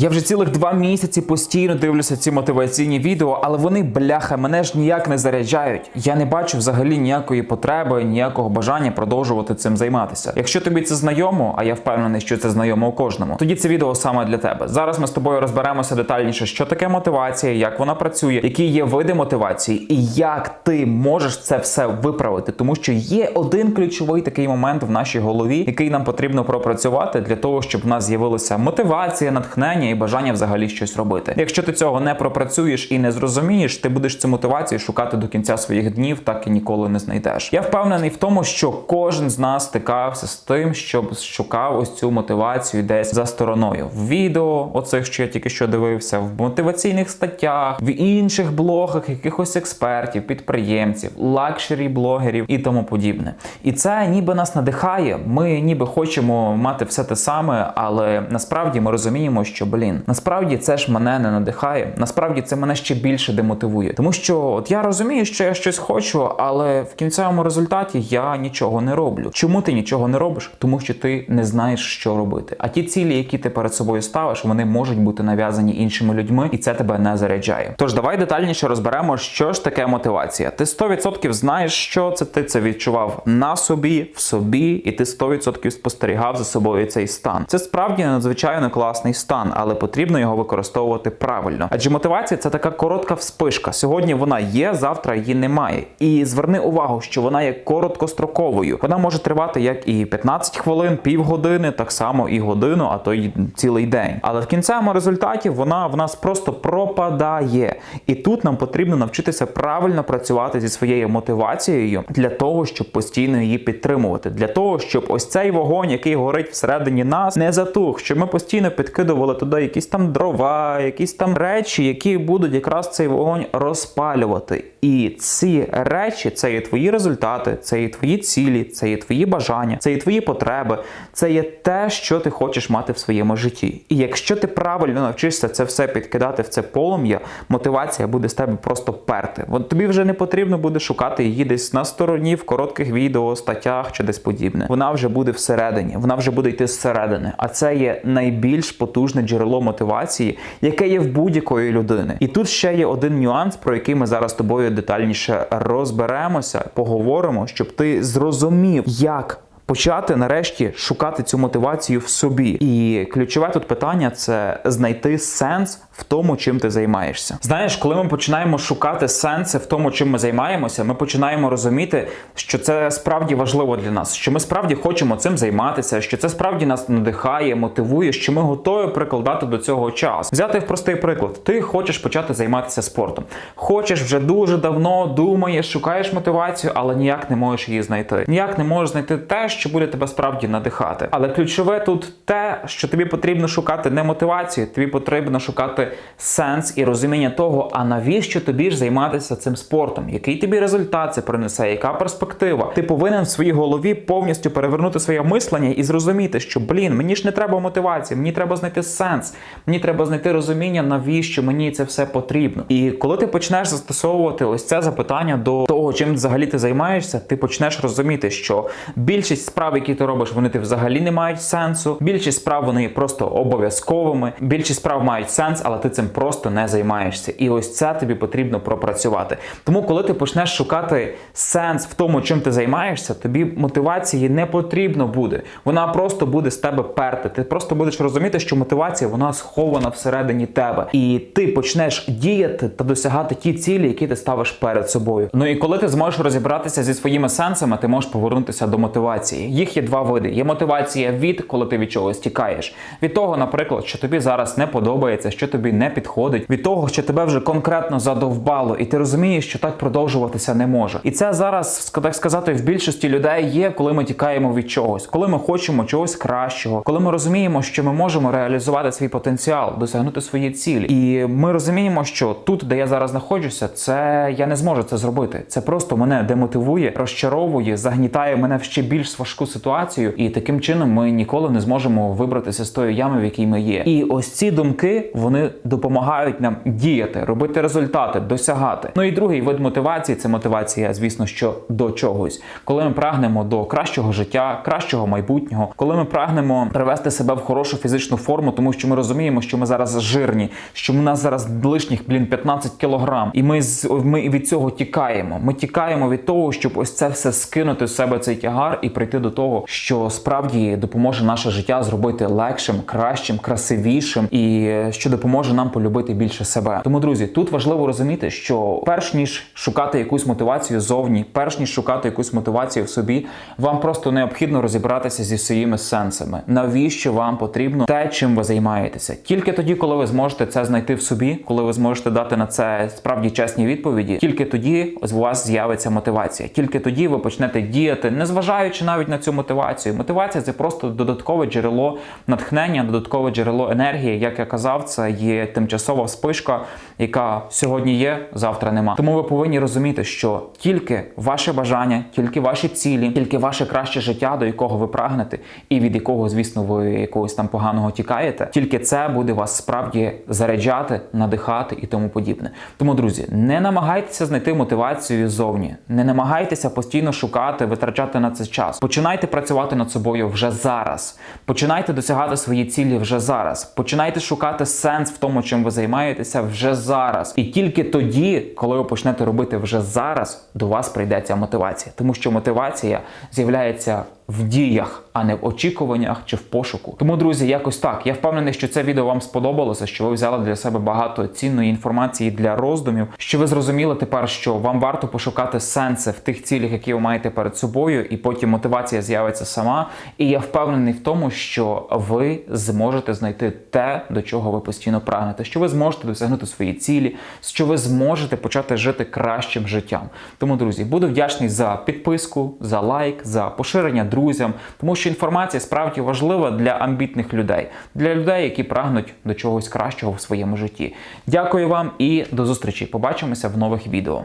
Я вже цілих два місяці постійно дивлюся ці мотиваційні відео, але вони, бляха, мене ж ніяк не заряджають. Я не бачу взагалі ніякої потреби, ніякого бажання продовжувати цим займатися. Якщо тобі це знайомо, а я впевнений, що це знайомо у кожному, тоді це відео саме для тебе. Зараз ми з тобою розберемося детальніше, що таке мотивація, як вона працює, які є види мотивації, і як ти можеш це все виправити, тому що є один ключовий такий момент в нашій голові, який нам потрібно пропрацювати для того, щоб в нас з'явилася мотивація, натхнення і бажання взагалі щось робити. Якщо ти цього не пропрацюєш і не зрозумієш, ти будеш цю мотивацію шукати до кінця своїх днів, так і ніколи не знайдеш. Я впевнений в тому, що кожен з нас стикався з тим, щоб шукав ось цю мотивацію десь за стороною в відео, оцих, що я тільки що дивився, в мотиваційних статтях, в інших блогах, якихось експертів, підприємців, лакшері блогерів і тому подібне. І це ніби нас надихає. Ми ніби хочемо мати все те саме, але насправді ми розуміємо, що блін, насправді це ж мене не надихає. Насправді це мене ще більше демотивує. Тому що от я розумію, що я щось хочу, але в кінцевому результаті я нічого не роблю. Чому ти нічого не робиш? Тому що ти не знаєш, що робити. А ті цілі, які ти перед собою ставиш, вони можуть бути нав'язані іншими людьми, і це тебе не заряджає. Тож давай детальніше розберемо, що ж таке мотивація. Ти 100% знаєш, що це ти це відчував на собі, в собі, і ти 100% спостерігав за собою цей стан. Це справді надзвичайно класний стан, але потрібно його використовувати правильно. Адже мотивація це така коротка вспишка. Сьогодні вона є, завтра її немає. І зверни увагу, що вона є короткостроковою. Вона може тривати як і 15 хвилин, півгодини, так само і годину, а то й цілий день. Але в кінцевому результаті вона в нас просто пропадає. І тут нам потрібно навчитися правильно працювати зі своєю мотивацією для того, щоб постійно її підтримувати, для того, щоб ось цей вогонь, який горить всередині нас, не затух, щоб ми постійно підкидували туди якісь там дрова, якісь там речі, які будуть якраз цей вогонь розпалювати. І ці речі це є твої результати, це є твої цілі, це є твої бажання, це є твої потреби, це є те, що ти хочеш мати в своєму житті. І якщо ти правильно навчишся це все підкидати в це полум'я, мотивація буде з тебе просто перти. От тобі вже не потрібно буде шукати її десь на стороні в коротких відео, статтях чи десь подібне. Вона вже буде всередині, вона вже буде йти зсередини. А це є найбільш потужне джерело мотивації, яке є в будь-якої людини. І тут ще є один нюанс, про який ми зараз тобою детальніше розберемося, поговоримо, щоб ти зрозумів, як. Почати нарешті шукати цю мотивацію в собі, і ключове тут питання це знайти сенс в тому, чим ти займаєшся. Знаєш, коли ми починаємо шукати сенси в тому, чим ми займаємося, ми починаємо розуміти, що це справді важливо для нас, що ми справді хочемо цим займатися, що це справді нас надихає, мотивує, що ми готові прикладати до цього час. Взяти в простий приклад: ти хочеш почати займатися спортом, хочеш вже дуже давно думаєш, шукаєш мотивацію, але ніяк не можеш її знайти. Ніяк не можеш знайти те, що буде тебе справді надихати. Але ключове тут те, що тобі потрібно шукати не мотивацію, тобі потрібно шукати сенс і розуміння того, а навіщо тобі ж займатися цим спортом, який тобі результат це принесе, яка перспектива. Ти повинен в своїй голові повністю перевернути своє мислення і зрозуміти, що блін, мені ж не треба мотивації, мені треба знайти сенс, мені треба знайти розуміння, навіщо мені це все потрібно. І коли ти почнеш застосовувати ось це запитання до того, чим взагалі ти займаєшся, ти почнеш розуміти, що більшість справ, які ти робиш, вони ти взагалі не мають сенсу. Більшість справ вони просто обов'язковими. Більшість справ мають сенс, але ти цим просто не займаєшся. І ось це тобі потрібно пропрацювати. Тому, коли ти почнеш шукати сенс в тому, чим ти займаєшся, тобі мотивації не потрібно буде. Вона просто буде з тебе перти. Ти просто будеш розуміти, що мотивація вона схована всередині тебе, і ти почнеш діяти та досягати ті цілі, які ти ставиш перед собою. Ну і коли ти зможеш розібратися зі своїми сенсами, ти можеш повернутися до мотивації. Їх є два види: є мотивація від коли ти від чогось тікаєш. Від того, наприклад, що тобі зараз не подобається, що тобі не підходить, від того, що тебе вже конкретно задовбало, і ти розумієш, що так продовжуватися не може. І це зараз, так сказати, в більшості людей є, коли ми тікаємо від чогось, коли ми хочемо чогось кращого, коли ми розуміємо, що ми можемо реалізувати свій потенціал, досягнути свої цілі. І ми розуміємо, що тут, де я зараз знаходжуся, це я не зможу це зробити. Це просто мене демотивує, розчаровує, загнітає мене ще більш важку ситуацію, і таким чином ми ніколи не зможемо вибратися з тої ями, в якій ми є. І ось ці думки вони допомагають нам діяти, робити результати, досягати. Ну і другий вид мотивації це мотивація, звісно, що до чогось, коли ми прагнемо до кращого життя, кращого майбутнього, коли ми прагнемо привести себе в хорошу фізичну форму, тому що ми розуміємо, що ми зараз жирні, що в нас зараз лишніх блін 15 кілограм, і ми з ми від цього тікаємо. Ми тікаємо від того, щоб ось це все скинути з себе цей тягар і прийти до того, що справді допоможе наше життя зробити легшим, кращим, красивішим і що допоможе нам полюбити більше себе. Тому, друзі, тут важливо розуміти, що перш ніж шукати якусь мотивацію зовні, перш ніж шукати якусь мотивацію в собі, вам просто необхідно розібратися зі своїми сенсами. Навіщо вам потрібно те, чим ви займаєтеся? Тільки тоді, коли ви зможете це знайти в собі, коли ви зможете дати на це справді чесні відповіді, тільки тоді у вас з'явиться мотивація. Тільки тоді ви почнете діяти, незважаючи навіть на цю мотивацію. Мотивація це просто додаткове джерело натхнення, додаткове джерело енергії. Як я казав, це є тимчасова вспишка, яка сьогодні є, завтра нема. Тому ви повинні розуміти, що тільки ваше бажання, тільки ваші цілі, тільки ваше краще життя, до якого ви прагнете, і від якого, звісно, ви якогось там поганого тікаєте, тільки це буде вас справді заряджати, надихати і тому подібне. Тому, друзі, не намагайтеся знайти мотивацію ззовні, не намагайтеся постійно шукати, витрачати на це час. Починайте працювати над собою вже зараз. Починайте досягати свої цілі вже зараз. Починайте шукати сенс в тому, чим ви займаєтеся вже зараз. І тільки тоді, коли ви почнете робити вже зараз, до вас прийде ця мотивація, тому що мотивація з'являється в діях, а не в очікуваннях чи в пошуку. Тому, друзі, якось так. Я впевнений, що це відео вам сподобалося, що ви взяли для себе багато цінної інформації для роздумів, що ви зрозуміли тепер, що вам варто пошукати сенси в тих цілях, які ви маєте перед собою, і потім мотивація з'явиться сама. І я впевнений в тому, що ви зможете знайти те, до чого ви постійно прагнете, що ви зможете досягнути свої цілі, що ви зможете почати жити кращим життям. Тому, друзі, буду вдячний за підписку, за лайк, за поширення друзям, тому що інформація справді важлива для амбітних людей, для людей, які прагнуть до чогось кращого в своєму житті. Дякую вам і до зустрічі. Побачимося в нових відео.